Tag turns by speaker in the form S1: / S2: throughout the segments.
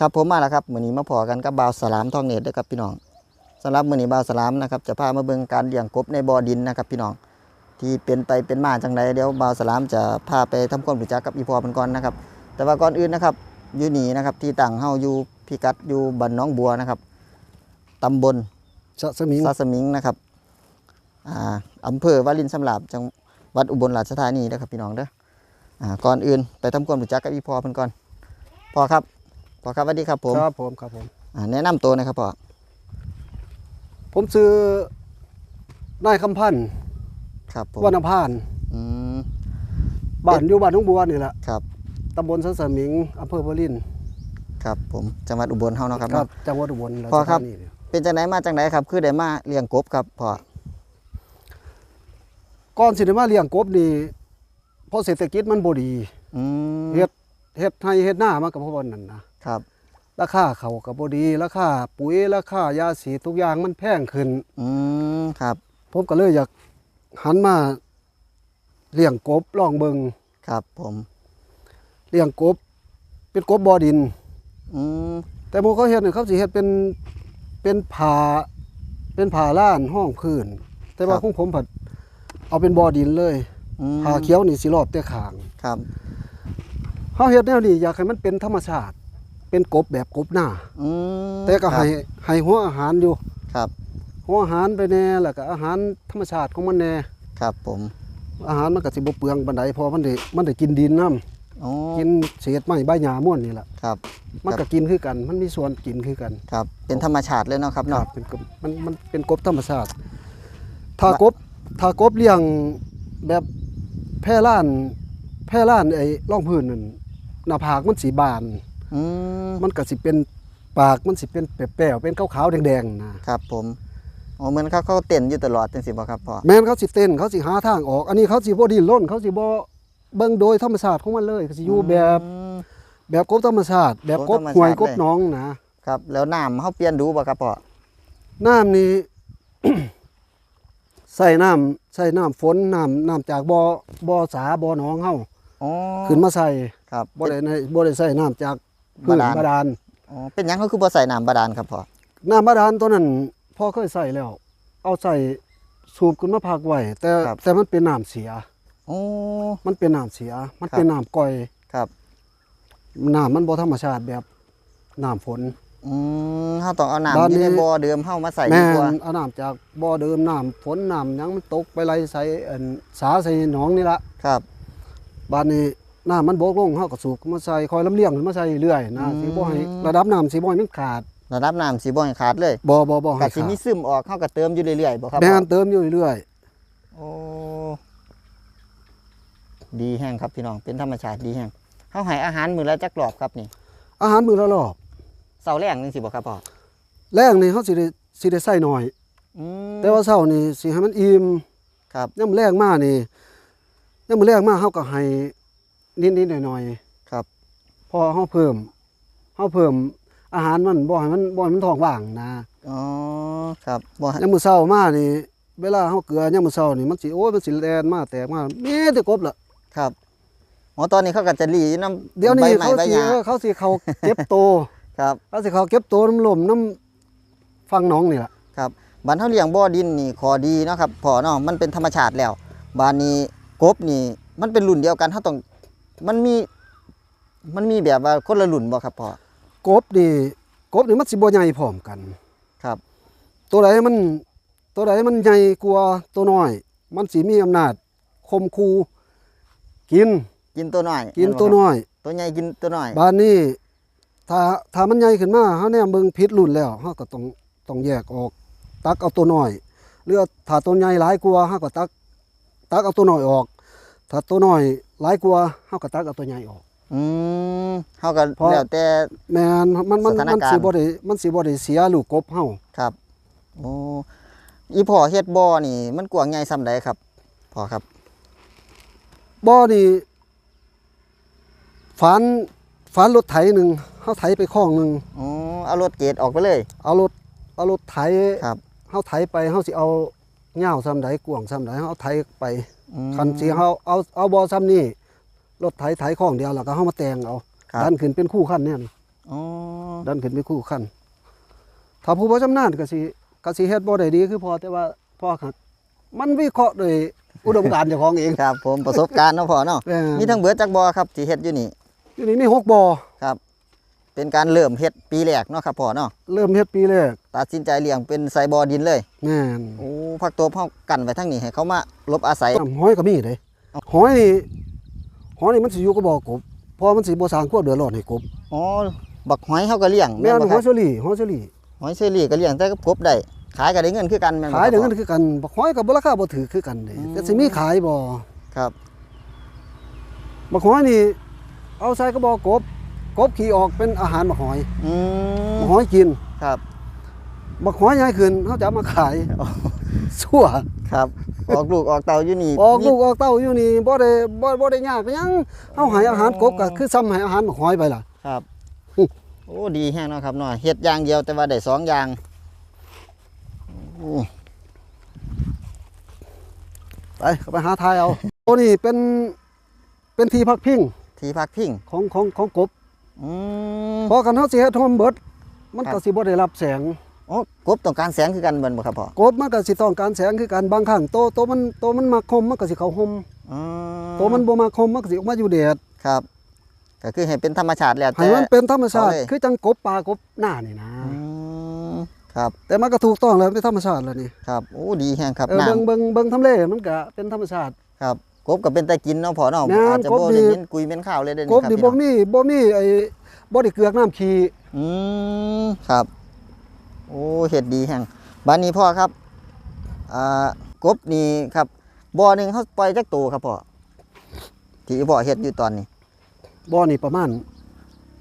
S1: ครับผมมาแล้วครับมื้อนี้มาพอกันกับบ่าวสลามทองเนตรเด้อครับพี่น้องสำหรับมื้อนี้บ่าวสลามนะครับจะพามาเบิ่งการเลี้ยงกบในบ่อดินนะครับพี่น้อง ที่เป็นไปเป็นมาจังไดเดี๋ยวบ่าวสลามจะพาไปทำความรู้จักกับอีพอเพิ่นก่อนนะครับ แต่ว่าก่อนอื่นนะครับอยู่นี่นะครับที่ตั้งเฮาอยู่พิกัดอยู่บ้านหน้องบัวนะครับตำบล
S2: สะสมิง
S1: ซาสมิงนะครับอ่าอำเภอวารินสำหรับจังหวัดอุบลราชธานีนะครับพี่น้องเด้ออ่าก่อนอื่นไปทำความรู้จักกับอีพอเพิ่นก่อนพอครับ พอครับสวัสดีครับผม
S2: ครับผมครับผม
S1: อ่าแนะนำตัวนะครับพ่อ
S2: ผมซื้อนายคำพันธ์
S1: ครับผม
S2: วรรณพาน
S1: อืม
S2: บ้านอยู่บ้านทุ่งบัวนี่แหละ
S1: ครับ
S2: ตำบลสะสมิงอำเภอพลิน
S1: ครับ ผมจังหวัดอุบลเฮาเนาะครับ
S2: ครับ
S1: เนาะ
S2: จังหวัดอุบลราช
S1: พอครับ
S2: ธานีเนี่ย
S1: เป็นจังไดมาจังไดครับ คือได้มาเลี้ยงกบครับพ่อ
S2: ก่อนสิได้มาเลี้ยงกบนี่เพราะเศรษฐกิจมันบ่ดี
S1: อืม
S2: เฮ็ดเฮ็ดให้เฮ็ดหน้ามันก็เพราะว่านั่นนะ ครับราคาเขาก็บ่ดีราคาปุ๋ยราคายาสีทุกอย่างมันแพงขึ้น
S1: อืมครับ
S2: ผมก็เลยอยากหันมาเลี้ยงกบลองเบิง
S1: ครับ ผม
S2: เลี้ยงกบ เป็นกบบ่อดิน
S1: อืม
S2: แต่หมู่เขาเฮ็ดนี่เขาสิเฮ็ดเป็นเป็นผ่าเป็นผ่าล้านห้องพื้น แต่ว่าของผมผัดเอาเป็นบ่อดินเลย
S1: อืม
S2: ผ่าเขียวนี่สิรอบแต่ข้าง
S1: ครับ
S2: เฮาเฮ็ดแนวนี้อยากให้มันเป็นธรรมชาติ เป็นกบแบบกบหน้า
S1: อืม
S2: แต่ก็ให้ให้หัวอาหารอยู่
S1: ครับ
S2: หัวอาหารไปแน่แล้วก็อาหารธรรมชาติของมันแน่
S1: ครับผม
S2: อาหารมันก็สิบ่เปลืองปานใดเพอมันได้มันได้กินดินนํ
S1: อ๋อ
S2: กินเศษไม้ใบหญ้าม่วนนี่แหละ
S1: ครับ
S2: มันก็กินคือกัน มันมีส่วนกินคือกัน
S1: ครับ เป็นธรรมชาติเลยเนาะครับ
S2: ครั
S1: เนาะ
S2: บเป็นกบมันมันเป็นกบธรรมชาติ ถ้ากบถ้ากบเลี้ยงแบบแพร่ล้าน แพร่ล้านไอ้ร่องพื้นนั่นหน้าผากมันสีบาน
S1: อืม
S2: มันก็สิเป็นปากมันสิเป็นแป๋วๆเป็นขาวๆแดงๆนะครับ
S1: ผมอ๋อเหมือนเขาเขาเต้นอยู่ตลอดจังสิบ่ครับพ่อ
S2: แม้นเขาสิเต้นเขาสิหาทางออก อันนี้เขาสิบ่ดิ้นรนเขาสิบ่เบิ่งโดยธรรมชาติของมันเลยเขาสิอยู่แบบ
S1: อืม
S2: แบบกบธรรมชาติ แบบกบ
S1: กบธรรมชาติ
S2: หวยกบ
S1: เลย
S2: หน้องนะ
S1: ครับ แล้วน้ำเขาเปลี่ยนดูบ่ครับพ่อ
S2: น้ำนี่ใส่น้ำใส่น้ำฝนน้ำน้ำจากบ่อบ่อสาบ่อหนองเฮา
S1: อ๋อ
S2: ขึ้นมาใส่
S1: ครับ
S2: บ่ได้ในบ่ได้ใส่น้ำจาก พื้น
S1: บาดาล
S2: บาดาล
S1: อ๋อเป็นหยังเขาคือบ่ใส่น้ำบาดาลครับพ่อ
S2: น้ำบาดาลตัวนั้นพ่อเคยใส่แล้ว เอาใส่สูบขึ้นมาพักไว้แต่แต่มันเป็นน้ำเสีย
S1: โอ้
S2: มันเป็นน้ำเสีย มัน
S1: ครับ
S2: เป็นน้ำก่อย
S1: ครับ
S2: น้ำมันบ่ธรรมชาติแบบน้ำฝน
S1: อืมเขาต้องเอาน้ำ
S2: บ้าน
S1: อยู่ใน
S2: นี้
S1: บ่อเดิมเข้ามาใส่
S2: แม่
S1: ดีกว่า
S2: นเอาน้ำจากบ่อเดิมน้ำฝนน้ำหยังมันตกไปไหลใส่อันสาใส่หนองนี่ละ
S1: ครับ
S2: บ้านนี้ น้ำมันบกลงเฮาก็สูบขึ้นมาใส่คอยลำเลียงขึ้นมาใส่เรื่อยนะสิบ่ให้ระดับน้ำสิบ่ให้มันขาด
S1: ระดับน้ำสีบ่ให้ขาดเลย
S2: บ่บ่บ่
S1: กะ
S2: ให้
S1: สิ
S2: ขาด
S1: มีซึมออกเขาก็เติมอยู่เรื่อยๆบ่ครับ
S2: แม่
S1: พ่อน
S2: เติมอยู่เรื่อย
S1: โอ้ดีแห้งครับพี่น้องเป็นธรรมชาติดีแห้งเขาให้อาหารมื้อละจักรอบครับนี่
S2: ๆอาหารมื้อละรอบ
S1: เสาร์แรงจังสิบ่ครับพ่อ
S2: แรงนี่เฮาสิได้สิได้ใส่น้อย
S1: อืม
S2: แต่ว่าเช้านี่สิให้มันอิ่ม
S1: ครับ
S2: ยามแรงมานี่ยามมื้อแรงมาเฮาก็ให้ นิดๆหน่อย
S1: ครับ
S2: ๆพอเฮาเพิ่มเฮาเพิ่มอาหารมันบ่ให้มันบ่ให้มันท้องว่างนะ
S1: อ๋อครับบ่ให้
S2: ยามมื้อเช้ามานี่ เวลาเฮาเกลือยามมื้อเช้านี่มันสิโอ้ยมันสิแล่นมาแตกมามีแต่กบล่ะ
S1: ครับอ๋อตอนนี้เขาก็จะหลีอยู่น้ำ
S2: เดี๋ยวนี้
S1: ใบไม้
S2: เขา
S1: ใบ
S2: สิ
S1: หญ้า
S2: เออเขาสิเขาเก็บโต
S1: ครับ
S2: เขาสิเขาเก็บโตน้ำลมน้ำฟังหน้องนี่ล่ะ
S1: ครับบ้านเฮาเลี้ยงบ่อดินนี่ขอดีเนาะครับพอเนาะมันเป็นธรรมชาติแล้วบ้านนี้กบนี่มันเป็นรุ่นเดียวกันเฮาต้อง มันมี มันมีแบบว่าคนละรุ่นบ่ครับพ่อก
S2: บนี่กบนี่มันสิบ่ใหญ่พร้อมกัน
S1: ครับ
S2: ตัวใดมัน ตัวใดมันใหญ่กว่าตัวน้อย มันสิมีอำนาจคมคูกิน
S1: กินตัวน้อย
S2: กิน
S1: แม่บ่
S2: ตัว
S1: ครับ
S2: น้อย
S1: ตัวใหญ่กินตัวน้อย
S2: บ้านนี้ถ้าถ้ามันใหญ่ขึ้นมาเฮาแนมเบิ่งผิดรุ่นแล้วเฮาก็ต้องต้องแยกออก ตักเอาตัวน้อยหรือถ้าตัวใหญ่หลายกว่าเฮาก็ตัก ตักเอาตัวน้อยออก ถ้าตัวน้อย หลายกว่าเฮาก็ตักเอาตัวใหญ่ออก
S1: อืมเฮาก็
S2: เพราะ
S1: แล้วแต่
S2: แม่นมันมัน
S1: สถาน
S2: มัน
S1: การณ์
S2: สิบ่ได้มันสิบ่ได้เสียลูกกบเฮา
S1: ครับโอ้อีพ่อเฮ็ดบ่อนี่ มันกว้างใหญ่ส่ำใดครับพ่อครับ
S2: บ่อนี่ฝันฝันรถไถหนึงเฮาไถไปคลองหนึง
S1: อ๋อเอารถเกรดออกไปเลย
S2: เอารถเอารถไถ
S1: ครับ
S2: เฮาไถไปเฮาสิเอาเหย้าซ้ำใดกว้างซ้ำใดเฮาเอาไถไป
S1: อืม
S2: คันสิเฮาเอาเอาบ่อซ้ำนี่รถไถไถคลองเดียวแล้วก็เฮามาแต่งเอา
S1: ครับ
S2: ดันขึ้นเป็นคู่ขั้นเนี่ยนี่
S1: อ๋อ
S2: ดันขึ้นไปคู่ขั้นถ้าผู้บ่ชำนาญก็สิก็สิเฮ็ดบ่ได้ดีคือพอแต่ว่าพอครับมันวิเคราะห์โดยอุดมการณ์เจ้าของเอง
S1: ครับ ผมประสบการณ์เนาะพ่อเนาะ
S2: แม่น
S1: มีทั้งเบิดจักบ่อครับที่เฮ็ดอยู่นี่
S2: อยู่นี่มีหกบ่อ
S1: ครับ เป็นการเริ่มเฮ็ดปีแรกเนาะครับพ่อเนาะ
S2: เริ่มเฮ็ดปีแรก
S1: ตัดสินใจเลี้ยงเป็นไซบอดินเลย
S2: แม่น
S1: โอ้ผักตบเฮากันไว้ทั้งนี้ให้เขามาหลบอาศัย
S2: น้ำหอยก็มีเด้หอยนี่หอยนี่มันสิอยู่กับบ่อกบเพอมันสิบ่สร้างความเดือดร้อนให้กบ
S1: อ๋อบักหอยเฮาก็เลี้ยง
S2: แม่น
S1: บ่
S2: ห
S1: ค
S2: อ
S1: รั
S2: ย
S1: บ
S2: เชอรี่หอยเชอรี่
S1: หอยเชอรี่ก็เลี้ยงแต่กับกบได้ขายก็ได้เงินคือกันแม่นบ่
S2: ขายเดี๋ยว
S1: ค
S2: นั้
S1: รับ
S2: นคือกันบักหอยกับบ่ราคาบ่ถือคือกันเด้
S1: อืม
S2: แต่สิมีขายบ่
S1: ครับ
S2: บักหอยนี่เอาใส่กระบอกกบ กบขี่ออกเป็นอาหารบักหอย
S1: อืม
S2: บักหอยกิน
S1: ครับ
S2: บักหอยใหญ่ขึ้นเขาจะเอามาขายชั่ว
S1: ครับ ออกลูกออกเต่าอยู่นี่
S2: ออกลูกออกเต้าอยู่นี่บ่ได้บ่บ่ได้ยากหยังเฮาให้อาหารกบก็คือซ้ำให้อาหารบักหอยไปล่ะ
S1: ครับ
S2: อืม
S1: โอ้ดีแฮงเนาะครับเนาะเฮ็ดอย่างเดียวแต่ว่าได้สองอย่างโอ้
S2: ไปเข้าไปหาทายเอาโอ้นี่เป็นเป็นที่พักพิง
S1: ที่พักพิง
S2: ของของของกบ
S1: อืม
S2: พอกันเฮาสิเฮ็ดโฮมเบิดมัน
S1: ครั
S2: ก็
S1: บ
S2: สิบ่ได้รับแสง
S1: โอ้กบต้องการแสงคือกันเบิ่นบ่ครับพ่อก
S2: บมันก็สิต้องการแสงคือกันบางครั้งโตโตมันโตมันมักคมมันก็สิเข้าห่ม
S1: อืม
S2: โตมันบ่มักคมมันก็สิออกมาอยู่แดด
S1: ครับก็คือให้เป็นธรรมชาติแล้ว
S2: ให้มันเป็นธรรมชาติ
S1: เอาเลย
S2: คือจังกบปลากบหน้านี่นะ
S1: อืมครับ
S2: แต่มันก็ถูกต้องแล้วเป็นธรรมชาติแล้วนี่
S1: ครับโอ้ดีแฮงครับ
S2: เออ
S1: น้
S2: เบิ่งเบิ่งเบิ่งทำเลมันก็เป็นธรรมชาติำ
S1: ครับ กบก็เป็นแต่กินเนาะพ่อเนาะ
S2: แม่น
S1: อาจจะ
S2: กบ
S1: บ่
S2: นี่
S1: ได้กินกุยเป็นข้าวเลยเด้อนี่
S2: กบ
S1: ครับ
S2: นี่
S1: พี่
S2: บ่
S1: น้อง
S2: มีบ่มีไอ้บ่ได้เกลือกน้ำขี้
S1: อืมครับ โอ้เฮ็ดดีแฮงบัดนี้พ่อครับอ่ากบนี่ครับบ่อหนึงเฮาปล่อยจักตัวครับพ่อที่พ่อเฮ็ดอยู่ตอนนี้
S2: บ่อนี่ประมาณ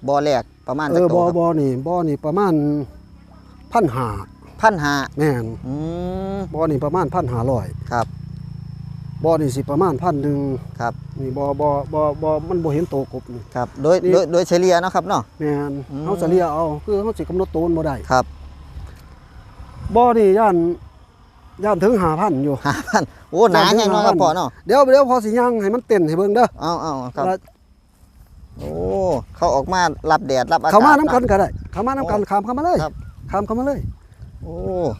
S1: บ่อแรกประมาณ
S2: เอ
S1: จัก
S2: อ
S1: ตั
S2: บ่
S1: ว
S2: อ
S1: ครับ
S2: บ่อนี่บ่อนี่ประมาณพันหา
S1: พันหา
S2: แม่น
S1: อืม
S2: บ่อนี่ประมาณพันหาร้อย
S1: ครับ
S2: บ่อนี่สิประมาณพันหนึ่ง
S1: ครับ
S2: นี่บ่อบ่อบ่อบ่อมันบ่เห็นโตกบนี่
S1: ครับโดย
S2: นี่
S1: โดยโดยเฉลี่ยเนาะครับเนาะ
S2: แม่น
S1: อืม
S2: เฮาจะเลียเอาคือเฮาสิกำหนดโตมันบ่ได้
S1: ครับ
S2: บ่อนี่ย่านย่านถึง5,000อยู่
S1: ห้าพันโอ้หนาแฮงเนาะครับพ่อเนาะ
S2: เดี๋ยวเดี๋ยวพอสิย่างให้มันเต้นให้เบิ่งเด้อ
S1: เอาเอาครับ
S2: ว่า
S1: โอ้เขาออกมารับแดดรับอากาศ
S2: เข้ามาน้ำกันก็ได้เข้ามาน้ำกันขามเข้ามาเลย
S1: ครับ
S2: ขามเข้ามาเลย
S1: โอ้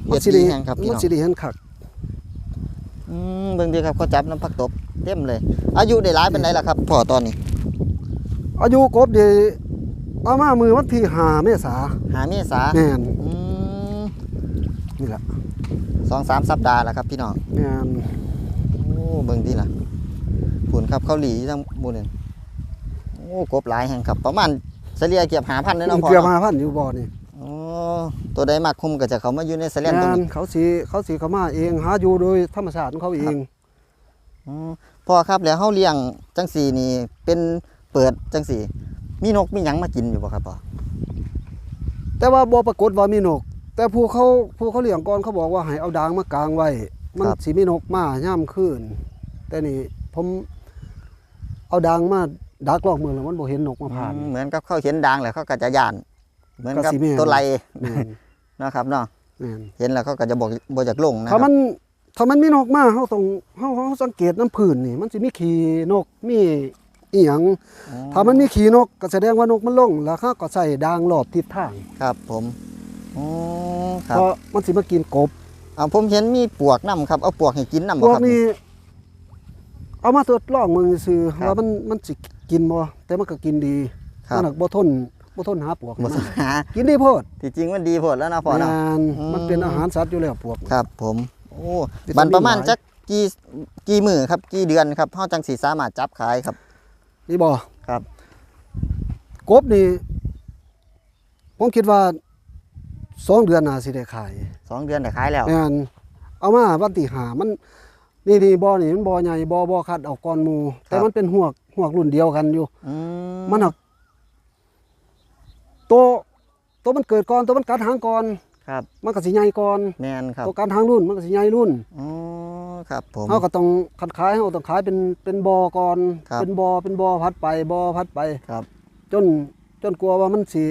S2: มั
S1: เฮ็ด
S2: สิ
S1: ดี
S2: ดี
S1: แฮงครับพี่
S2: มัน
S1: น้อง
S2: สิดีเห็นคัก
S1: อืมเบิ่งดีครับเขาจับน้ำผักตบเต็มเลย อายุได้หลายเป็นไรล่ะครับพ่อตอนนี้
S2: อายุกบดีเอามามือวันที่5เมษา
S1: หาเมษา
S2: แม่น
S1: อืม
S2: นี่แหละ
S1: สองสามสัปดาห์แล้วครับพี่น้อง
S2: แม่น
S1: โอ้เบิ่งดีล่ะผุนครับเขาหลีทั้งหมู่นึงโอ้กบหลายแห่งครับ ประมาณเฉลี่ยเกือบหาพันเลยเนาะพ่อ
S2: เกี่ยว
S1: เนาะ
S2: มาพันอยู่บ่อนี่
S1: โอ้ ตัวใดมากคุมก็จะเขามาอยู่ในแสลนตรง
S2: แม่น
S1: นี้
S2: เขาสิเขาสิเข้ามาเองหาอยู่โดยธรรมชาติของเขาเอง
S1: อืมพ่อครับแล้วเฮาเลี้ยงจังสี่นี่เป็นเปิดจังสี่ มีนกมีหยังมากินอยู่บ่ครับพ่อ
S2: แต่ว่าบ่ปรากฏว่ามีนก แต่ผู้เขาผู้เขาเลี้ยงก่อนเขาบอกว่าให้เอาดางมากางไว้ มันสิมีนกมาย่ามคืนแต่นี่ผมเอาดางมาดักลอกมือแล้วมันบ่เห็นนกมาผ่าน
S1: อืมเหมือนกับเขาเห็นดังแล้วเขาก็จะย่าน เหมือนกับ
S2: ก็สิแม่น
S1: ตัวไร
S2: แม่น
S1: นะครับเนาะ
S2: แม่น
S1: เห็นแล้วเขาก็จะบอกบ่อยากลงนะค
S2: ถ้า
S1: รับ
S2: มันถ้ามันมีนกมาเฮาต้องเฮาเฮาสังเกตน้ำพื้นนี่ มันสิมีขี้นกมีอีหยัง
S1: อ๋อ
S2: ถ้ามันมีขี้นกก็แสดงว่านกมันลงแล้วเขาก็ใส่ดางรอบทิศทาง
S1: ครับ ผมอ๋อครั
S2: เพ
S1: บ
S2: ราะมันสิมากินกบ
S1: เอาผมเห็นมีปวกน้ำครับเอาปวกให้กินน้ำ
S2: พ
S1: บ่
S2: ว
S1: ค
S2: ก
S1: รับ
S2: นี้เอามาทดลองมึงซื่อ
S1: ครับ
S2: ว่ามันมันสิกินบ่แต่มันก็กินดี
S1: ครับ
S2: มันหนักบ่ทน บ่ทนหาปวก
S1: บ่
S2: มัน
S1: สหา
S2: กินดีโพด
S1: ที่จริงมันดีโพดแล้วนะพ่อเนาะ
S2: งาน
S1: อืม
S2: มันเป็นอาหารสัตว์อยู่แล้วปวก
S1: ครับ ผม โอ้
S2: วิตามิน
S1: บันประมาณ
S2: หลาย
S1: จักกี่กี่มื้อครับกี่เดือนครับเฮาจังสิสามารถจับขายครับ
S2: นี่บ่
S1: ครับ
S2: กบนี่ผมคิดว่าสองเดือนน่าสิได้ขาย
S1: สองเดือนได้ขายแล้ว
S2: แม่นเอามาวันที่หามันนี่นี่บ่อนี่มันบ่อใหญ่บ่อบ่อคัดออกก่อนหมู่แต่มันเป็นหวกหวกรุ่นเดียวกันอยู่
S1: อืม
S2: มันหักโตโตมันเกิดก่อนโตมันกัดหางก่อน
S1: ครับ
S2: มันก็สิใหญ่ก่อน
S1: แม่นครับ
S2: โตกัดหางรุ่นมันก็สิใหญ่รุ่น
S1: อ๋อครับผม
S2: เฮาก็ต้องคัดขายเฮาต้องขายเป็นเป็นบ่อก่อน
S1: ครับ
S2: เป็นบ่อเป็นบ่อพัดไปบ่อพัดไป
S1: ครับ
S2: จนจนกลัวว่ามันสิ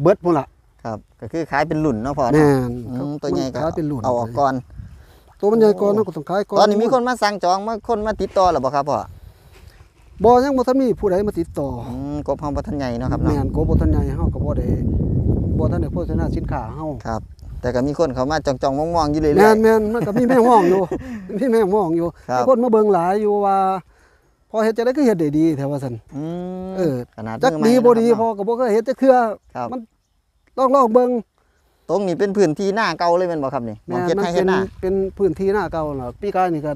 S2: เบิดพุ่นล่ะ
S1: ครับก็คือขายเป็นหลุ่นเนาะพ่อ
S2: แน่
S1: เนาะ
S2: น
S1: อืมตัวใหญ่ก็
S2: ขายเป็นรุ่น
S1: เอาออกก่อน
S2: ตัวมันใหญ่ก่อนเฮาก็ต้องขายก่อน
S1: ตอนนี้มีคนมาสั่งจองมาคนมาติดต่อหรือเปล่าครับพ่อ
S2: บ่ยังบ่ทันมีผู้ใดมาติดต่อ
S1: อืมกบเฮาบ่ทันใหญ่เนาะครับ
S2: แม่
S1: เนาะ
S2: นกบ่ทันใหญ่เฮาก็บ่ได้บ่ทันได้โฆษณาสินค้าเฮา
S1: ครับ แต่ก็มีคนเขามาจ้องๆมองๆอยู่เรื่อยๆ
S2: แม่นแม่นมันก็มีแม่งมองอยู่ มีแม่งมองอยู่
S1: ครับ
S2: มีคนมาเบิ่งหลายอยู่ว่า พอเฮ็ดจะได้ก็เฮ็ดได้ดีแท้ว่าซั่น
S1: อืม
S2: เออ
S1: ขนาด
S2: จัก
S1: มือใหม่
S2: ดีบ่ดี
S1: นะครับ
S2: พอก็บ่เคยเฮ็ดจักเทื่อ
S1: ครับ
S2: มันลองลองเบิ่ง
S1: ตรงนี้เป็นพื้นที่หน้าเก่าเลยแม่นบ่ครับนี่มอง
S2: แม่
S1: เฮ็ด
S2: มั
S1: ให้
S2: เป็
S1: เฮ็ด
S2: น
S1: หน้า
S2: เป็นพื้นที่หน้าเก่าล่ะปีกายนี่ก็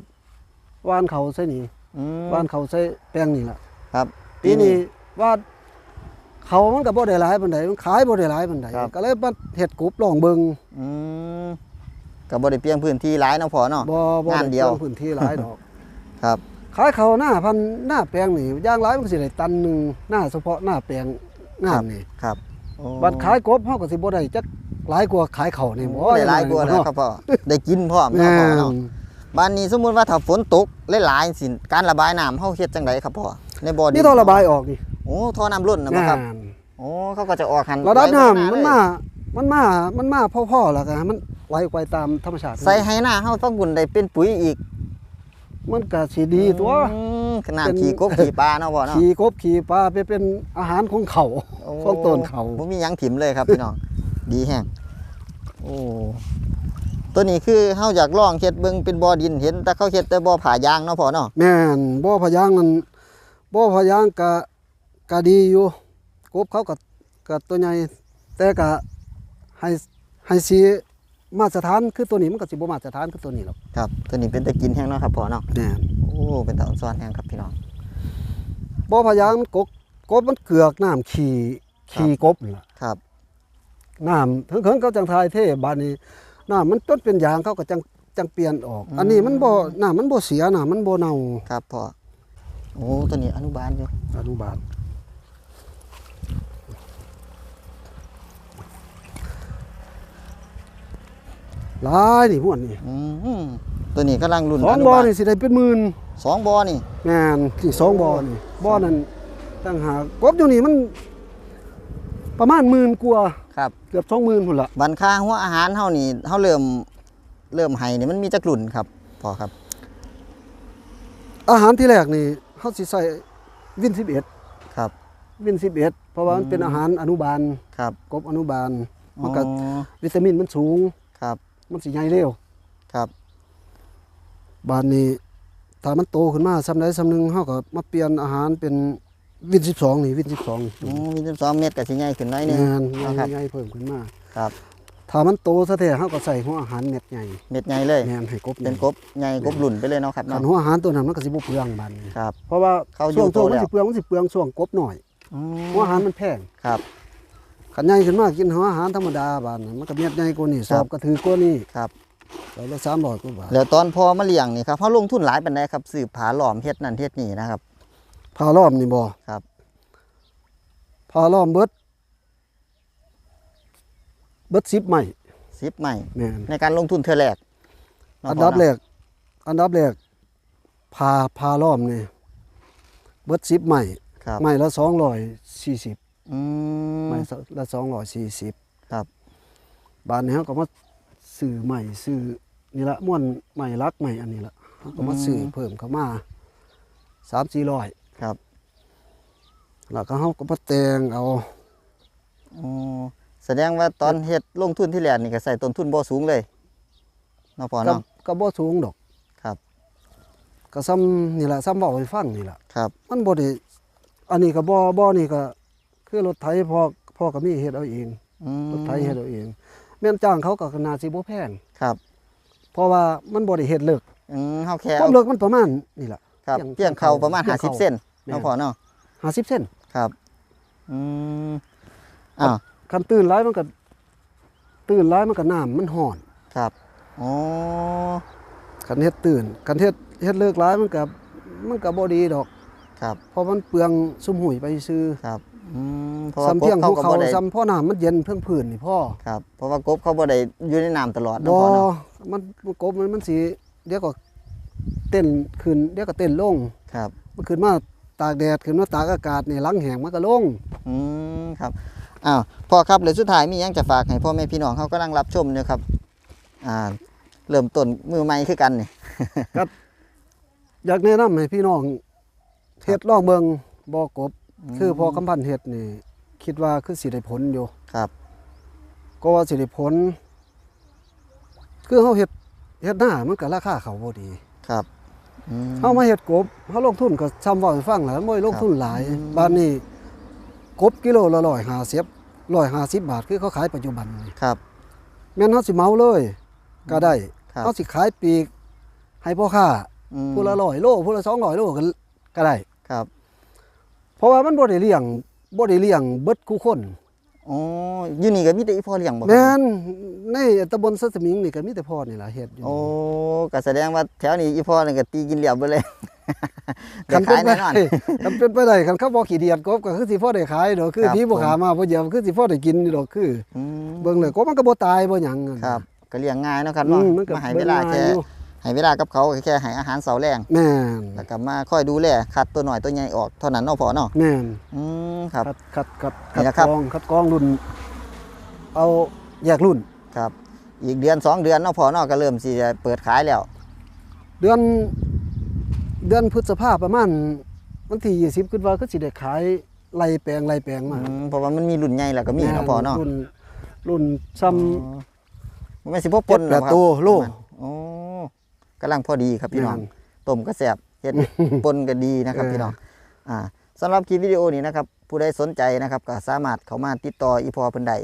S2: ว่านเขาใส่นี่
S1: อืม
S2: ว่านเขาใส่แปลงนี่ล่ะ
S1: ครับ
S2: ปีนี้ว่าเขามันก็บ่ได้หลายปานใดมันขายบ่ได้หลายปานใด
S1: ครับ
S2: ก็เลยมาเฮ็ดกรุ๊ปลองเบิ่ง
S1: อืมก็บ่ได้เปลียงพื้นที่หลายเนาะพอเนาะ
S2: บ่บ่
S1: งานเดียว
S2: ไพื้นที่หลายดอก
S1: ครับ
S2: ขายเขาหน้าพันหน้าแปลงนี่อย่างหลายมันก็สิได้ตันหนึงหน้าเฉพาะหน้าแปลงงามนี่
S1: ครับโอ้
S2: บัดขายกบเฮาก็สิบ่ได้จักหลายกว่าขายเขานี่บ่
S1: โอ้ได้หลายกว่านะครับพ่อได้กินพร้อม
S2: แม่
S1: เนาะพ่อเนาะ
S2: น
S1: บ้านนี้สมมุติว่าถ้าฝนตกหลายๆสิการระบายน้ำเฮาเฮ็ดจังไดครับพ่อในบ่อดิ
S2: นี่ต้องระบายออกนี่
S1: โอ้ท่อน้ำล้นนะบ่ครับ
S2: แม่น
S1: โอ้เขาก็จะออกหัน
S2: ระดับน้ำ
S1: ไหล
S2: มัน
S1: ล
S2: มามันมา มันมาพ่อๆแล้วก็มันไหลไปตามธรรมชาติ
S1: ใส่ให้หน้าเฮาต้องบุญได้เป็นปุ๋ยอีก
S2: มันก็สิดีตัว
S1: อืมขนาด
S2: เป็น
S1: ขี่กบขี่ปลาเนาะพ่อเนาะ
S2: ขี่กบขี่ปลาไปเป็นอาหารของเขา
S1: โอ้
S2: ของต้นเขา
S1: บ่มีหยังถิ่มเลยครับพี่น้องดีแฮงโอ้ ตัวนี้คือเฮาอยากลองเฮ็ดเบิ่งเป็นบ่อดินเห็น แต่เขาเฮ็ดแต่บ่อผายางเนาะพ่อเนาะ
S2: แม่นบ่อพะยางนั่นบ่อพะยางก็ก็ดีอยู่กบเขาก็ก็ตัวใหญ่แต่ก็ให้ให้สีมาตรฐานคือตัวนี้มันก็สิบ่มาตรฐานคือตัวนี้หรอก
S1: ครับ ตัวนี้เป็นตะกินแฮงเนาะครับพ่อเนาะ
S2: แม่น
S1: โอ้เป็นตาอ่อนซ้อนแฮงครับพี่น้อง
S2: บ่อพะยางมันกบกบมันเกือกน้ำขี่ขี่กบนี่ล่ะ
S1: ครับ
S2: น้ำถึงเขิงเขาจังทายเทบานนี้ น้ำมันต้นเป็นยางเขาก็จังจังเปลี่ยนออก อันนี้มันบ่น้ำมันบ่เสียน้ำมันบ่เน่า
S1: ครับพ่อโอ้ตัวนี้อนุบาลอยู่
S2: อนุบาลหลายนี่พวกนี้
S1: อืมตัวนี้กำลังรุ่น
S2: สอง
S1: นุ
S2: บ่อนี่สิได้เป็นหมื่น
S1: สองบ่อนี่
S2: แม่นที่สองบ่อนี่บ่อนั้นตั้งหากกบอยู่นี่มัน ประมาณหมื่นกว่า
S1: ครับ
S2: เกือบสองหมื่นพุ่นละ
S1: บันค่าหัวอาหารเฮานี่เฮาเริ่มเริ่มให้นี่มันมีจักรุ่นครับพ่อครับ
S2: อาหารที่แรกนี่เฮาสิใส่วิน11
S1: ครับ
S2: วิน11เพราะว่ามันเป็นอาหารอนุบาล
S1: ครับ
S2: กบอนุบาลมันก็
S1: อ๋อ
S2: วิตามินมันสูง
S1: ครับ
S2: มันสิใหญ่เร็ว
S1: ครับ
S2: บานนี้ถ้ามันโตขึ้นมาซ้ำใดซ้ำหนึงเฮาก็มาเปลี่ยนอาหารเป็น วิน12นี่วิน12
S1: อืมมี12เม็ดก็สิใหญ่ขึ้นหน่อยหนึง
S2: งาน
S1: นะครับ
S2: ใหญ่ๆเพิ่มขึ้นมา
S1: ครับ
S2: ถ้ามันโตซะแท้เฮาก็ใส่หัวอาหารเม็ดใหญ่
S1: เม็ดใหญ่เลย
S2: แม่นให้กบ
S1: เป็นกบใหญ่กบรุ่นไปเลยเนาะครับ
S2: คั
S1: เนาะ
S2: นหัวอาหารตัวนั้นมันก็สิบ่เปลืองบานนี้
S1: ครับ
S2: เพราะว่า
S1: เขาอยู่
S2: ช่วงโต
S1: โต
S2: มัน
S1: แล้ว
S2: สิเปลืองมันสิเปลืองช่วงกบหน่อย
S1: อืม
S2: หัวอาหารมันแพง
S1: ครับ
S2: ขันใหญ่ขึ้นมากินหัวอาหารธรรมดาบานนั้นมันก็เม็ดใหญ่กว่านี้สอบก็ถือกว่านี้
S1: ครับ
S2: ร้อยละ300กว่าบาท
S1: แล้วตอนพอมาเลี้ยงนี่ครับเฮาลงทุนหลายปานใดครับสืบผาหลอมเฮ็ดนั่นเฮ็ดนี่นะครับ
S2: พาล้อมนี่บ่
S1: ครับ
S2: พาล้อมเบิด เบิด10ไม้
S1: 10ใหม่
S2: แม่น
S1: ในการลงทุนเทื่อแรกเาะ
S2: อัน
S1: พ่
S2: ดับ
S1: เาะ
S2: แรกอันดับแรกพาพาล้อมนี่เบิด10ไม้
S1: ครับ
S2: ไม้ละ240
S1: อืม
S2: ไม้ละ240
S1: ครับ
S2: บ้านนี้เขาก็มาซื้อใหม่ซื้อนี่ละม่วนใหม่รักใหม่อันนี้ละเขาก็มาซื้อเพิ่มเข้ามาสามสี่ร้อย
S1: ครับ
S2: แล้วก็เขาก็มาแต่งเอา
S1: อ๋อแสดงว่าตอนเฮ็ดลงทุนที่แรกนี่ก็ใส่ต้นทุนบ่สูงเลยเนาะพ่อ
S2: ก็
S1: เนาะ
S2: ก็บ่สูงดอก
S1: ครับ
S2: ก็ซ้ำนี่แหละซ้ำบอกให้ฟังนี่แหละ
S1: ครับ
S2: มันบ่ได้อันนี้ก็บ่บ่นี่ก็ คือรถไถพ่อพ่อก็มีเฮ็ดเอาเอง
S1: อืม
S2: รถไถเฮ็ดเอาเองแม่นจ้างเขาก็น่าสิบ่แพง
S1: ครับ
S2: เพราะว่ามันบ่ได้เฮ็ดเลิก
S1: อืมเฮาแค่
S2: ค
S1: เอา
S2: วามเลิกมันประมาณนี่แหละ
S1: ครับ
S2: เพียง
S1: เพียงเขาประมาณ
S2: เพียงเขา
S1: 50เส้น
S2: แม่น
S1: เนาะพ่อเนาะ
S2: 50เซน
S1: ครับอืมอ้าว
S2: คันตื่นหลายมันก็ตื่นหลายมันก็น้ำมันห่อน
S1: ครับอ๋อ
S2: คันเฮ็ดตื่นคันเฮ็ดเฮ็ดเลิกหลายมันก็มันก็บ่ดีดอก
S1: ครับ
S2: เพราะมันเปลืองซุ่มหุยไปซื้อ
S1: ครับอืมเพราะว่า
S2: ซ้ำ
S1: ก
S2: เพีย
S1: บ
S2: ง
S1: เขา
S2: ภู
S1: ก็
S2: เขา
S1: บ่ได้
S2: ซ้ำพ่อน้ำมันเย็นเพิ่งผื่นนี่พ่อ
S1: ครับเพราะว่ากบเขาบ่ได้อยู่ในน้ำตลอดเนาะ
S2: บ่
S1: พ่อเนาะ
S2: มันมันกบมันมันสิเดี๋ยวก็เต้นขึ้นเดี๋ยวก็เต้นลง
S1: ครับ
S2: มันขึ้นมา ตากแดดขึ้นมาตากอากาศนี่หลังแห้งมันก็ลง
S1: อืมครับอ้าวพ่อครับเหลือสุดท้ายมีหยังจะฝากให้พ่อแม่พี่น้องเขากำลังรับชมอยู่ครับอ่าเริ่มต้นมือใหม่คือกันนี่
S2: อยากแนะนำให้พี่น้องเฮ็ดลองเบิ่งบ่กบ คือพอกำพันเฮ็ดนี่ คิดว่าคือสิได้ผลอยู่
S1: ครับ
S2: ก็ว่าสิได้ผล คือเฮาเฮ็ดเฮ็ดหน้ามันก็ราคาเขาบ่ดี
S1: ครับอืม
S2: เฮามาเฮ็ดกบเฮาลงทุนก็ซ้ำเว้าให้ฟังแหล้วบ่ได้ลงทุนหลาย
S1: อืม
S2: บ้านนี้กบกิโลละ150 150บาทคือเขาขายปัจจุบันนี่
S1: ครับ
S2: แม่นเฮาสิเหมาเลย ก็ได้
S1: ครับ
S2: เฮาสิขายปลีก ให้พ่อค้า
S1: อืม
S2: ผู้ละ100โลผู้ละ200โลก็ก็ได้
S1: ครับ
S2: เพราะว่ามันบ่ได้เลี้ยงบ่ได้เลี้ยงเบิดคู่คน
S1: อ๋ออยู่นี่ก็มีแต่อีพ่อเลี้ยงบ่ครับ
S2: แม่นในตำบลสัตมิงนี่ก็มีแต่พ่อนี่ล่ะเฮ็ดอยู่
S1: โอ้ก็แสดงว่าแถวนี้อีพ่อนี่ก็ตีกินเหลี่ยมไปเลยได้
S2: คันเป็
S1: ขานย
S2: ไป
S1: แน่นอน
S2: ได้คันเป็นไปได้คันเขาบ่ขี้เดียดกบก็คือสิพ่อได้ขายดอกคือ
S1: ครับ
S2: พี่บ่
S1: ผม
S2: ขามาบ่เหยียบคือสิพ่อได้กินนี่ดอกคือ
S1: อืม
S2: เบิ่งเลยกบมันก็บ่ตายบ่หยังอะ
S1: ครับก็เลี้ยงง่ายเนาะครับ
S2: อื
S1: เนาะ
S2: มมันก็
S1: มาให้
S2: เบิ่
S1: เว
S2: ง
S1: ลา
S2: ง่าย
S1: แค่
S2: อยู่
S1: ให้เวลากับเขาแค่ให้อาหารเสาแรง
S2: แม่น
S1: แล้วก็มาคอยดูแลคัดตัวหน่อยตัวใหญ่ออกเท่านั้นเนาะพ่อเนาะ
S2: แม่น
S1: อืมครับ
S2: คัดคัดคัด
S1: นี่
S2: คัด
S1: นะครับ
S2: กรองคัดกรองรุ่น เอาแยกรุ่น
S1: ครับ อีกเดือนสองเดือนเนาะพ่อเนาะก็เริ่มสิจะเปิดขายแล้ว
S2: เดือน เดือนพฤษภาประมาณวันที่20คิดว่าคือสิได้ขายไล่แปลงไล่แปลงมา
S1: อืมเพราะว่ามันมีรุ่นใหญ่แล้วก็มีเนาะพ่อเนาะ
S2: รุ่น รุ่นซ้ำ
S1: มันไม่สิพวกปน
S2: เจ็ดแปดตัวโล
S1: โอ้ กำลังพอดีครับพี่น้อง
S2: แม่น
S1: ต้มก็แซ่บเฮ็ดปนก็ดีนะครับ
S2: เออ
S1: พี่น้องอ่าสำหรับคลิปวิดีโอนี้นะครับผู้ใดสนใจนะครับก็สามารถเข้ามาติดต่ออีพอเพิ่นได้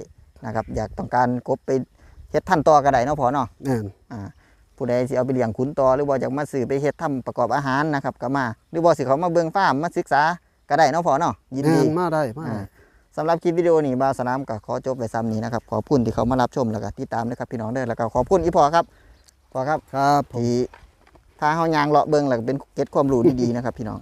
S1: นะครับ อยากต้องการกบไปเฮ็ดพันธุ์ต่อก็ได้เนาะพอเนาะ
S2: แม่น
S1: อ่าผู้ใดสิเอาไปเลี้ยงขุนต่อหรือว่าอยากมาซื้อไปเฮ็ดทำประกอบอาหารนะครับก็มา หรือว่าสิเขามาเบิ่งฟาร์มมาศึกษาก็ได้เนาะพอเนาะยิน
S2: แม่
S1: ดี
S2: นมาได้มาได้
S1: อ่าสำหรับคลิปวิดีโอนี้บาวสนามก็ขอจบไปซ้ำนี้นะครับขอบคุณที่เขามารับชมแล้วก็ติดตามนะครับพี่น้องเด้อแล้วก็ขอบคุณอีพอครับ พอครับ
S2: ครับผม
S1: ที่ถ้าเฮายางเลาะเบิ่งแล้วก็เป็นเก็ดความรู้ดีๆนะครับพี่น้อง